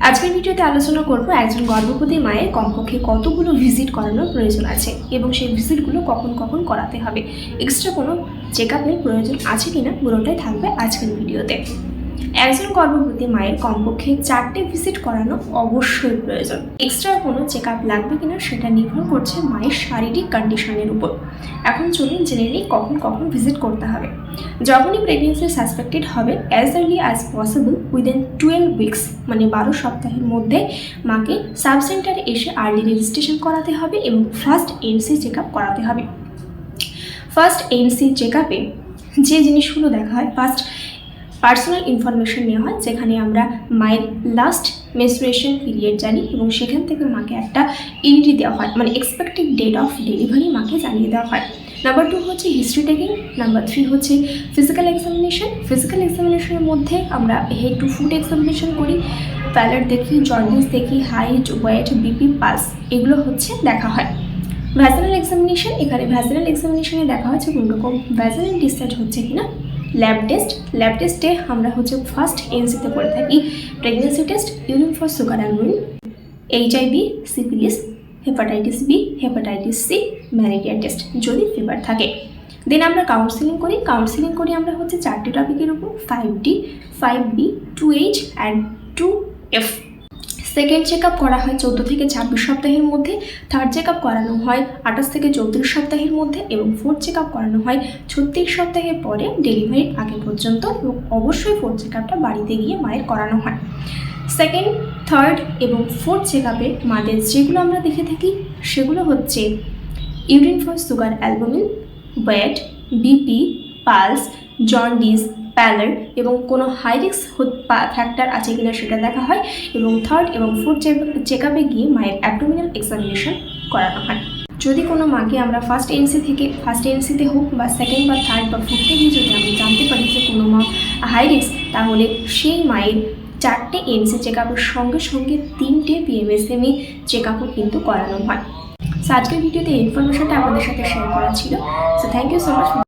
আজকের ভিডিওতে আলোচনা করব একজন গর্ভবতী মায়ের কমপক্ষে কতগুলো ভিজিট করানোর প্রয়োজন আছে এবং সেই ভিজিটগুলো কখন কখন করাতে হবে? এক্সট্রা কোনো চেক আপের প্রয়োজন আছে কিনা? পুরোটাই থাকবে আজকের ভিডিওতে। একজন গর্ভবতী মায়ের কমপক্ষে চারটে ভিজিট করানো অবশ্যই প্রয়োজন। এক্সট্রা কোনো চেক আপ লাগবে কিনা সেটা নির্ভর করছে মায়ের শারীরিক কন্ডিশনের উপর। এখন চলুন জেনে নিই কখন কখন ভিজিট করতে হবে। যখনই প্রেগনেন্সি সাসপেক্টেড হবে as early as possible within twelve weeks মানে বারো সপ্তাহের মধ্যে মাকে সাব সেন্টারে এসে আর্লি রেজিস্ট্রেশন করাতে হবে এবং ফার্স্ট এমসি চেক আপ করাতে হবে। ফার্স্ট এমসি চেক আপে যে জিনিসগুলো দেখা হয় ফার্স্ট পার্সোনাল ইনফরমেশন নেওয়া হয়, যেখানে আমরা মায়ের লাস্ট মেনস্ট্রুয়েশন পিরিয়ড জানি এবং সেখান থেকে মাকে একটা এন্ট্রি দেওয়া হয় মানে এক্সপেক্টেড ডেট অফ ডেলিভারি মাকে জানিয়ে দেওয়া হয়। নাম্বার টু হচ্ছে হিস্ট্রি টেকিং নাম্বার থ্রি হচ্ছে ফিজিক্যাল এক্সামিনেশন ফিজিক্যাল এক্সামিনেশনের মধ্যে আমরা হেড টু ফুট এক্সামিনেশন করি প্যালেট দেখি জন্ডিস দেখি হাইট ওয়েট বিপি পাস এগুলো হচ্ছে দেখা হয়। ভ্যাসেনাল এক্সামিনেশন এখানে ভ্যাসেনাল এক্সামিনেশনে দেখা হচ্ছে কোন রকম? ভ্যাসেনাল ডিসচার্জ হচ্ছে কিনা? ল্যাব টেস্ট ল্যাব টেস্টে আমরা হচ্ছে ফার্স্ট এনসিতে করে থাকি pregnancy test urine for sugar albumin HIV syphilis hepatitis B hepatitis C malaria test যদি ফিভার থাকে। দেন আমরা কাউন্সিলিং করি। কাউন্সিলিং করি আমরা হচ্ছে চারটি টপিকের উপর five D five B two H and two F second check up করা হয় চোদ্দ থেকে ছাব্বিশ সপ্তাহের মধ্যে, থার্ড চেক আপ করানো হয় আঠাশ থেকে চৌত্রিশ সপ্তাহের মধ্যে এবং ফোর্থ চেক আপ করানো হয় ছত্রিশ সপ্তাহের পরে ডেলিভারির আগে পর্যন্ত এবং অবশ্যই ফোর্থ চেক আপটা বাড়িতে গিয়ে মায়ের করানো হয়। সেকেন্ড, থার্ড এবং ফোর্থ চেক আপে মাদের যেগুলো আমরা দেখে থাকি সেগুলো হচ্ছে urine for sugar albumin, weight, BP, pulse, jaundice pallor এবং কোনো হাই রিস্ক ফ্যাক্টর আছে কিনা সেটা দেখা হয় এবং থার্ড এবং ফোর্থ চেক আপে গিয়ে মায়ের অ্যাবডোমিনাল এক্সামিনেশন করানো হয়। যদি কোনো মাকে আমরা ফার্স্ট এনসি থেকে ফার্স্ট এনসিতে হোক বা সেকেন্ড বা থার্ড বা ফোর্থে গিয়ে যদি আমরা জানতে পারি যে কোনো মা হাই রিক্স তাহলে সেই মায়ের চারটে এমসি চেক আপের সঙ্গে সঙ্গে তিনটে পিএমএসএমই চেক আপও কিন্তু করানো হয়। সো আজকের ভিডিওতে ইনফরমেশনটা আপনাদের সাথে শেয়ার করা ছিল। So thank you so much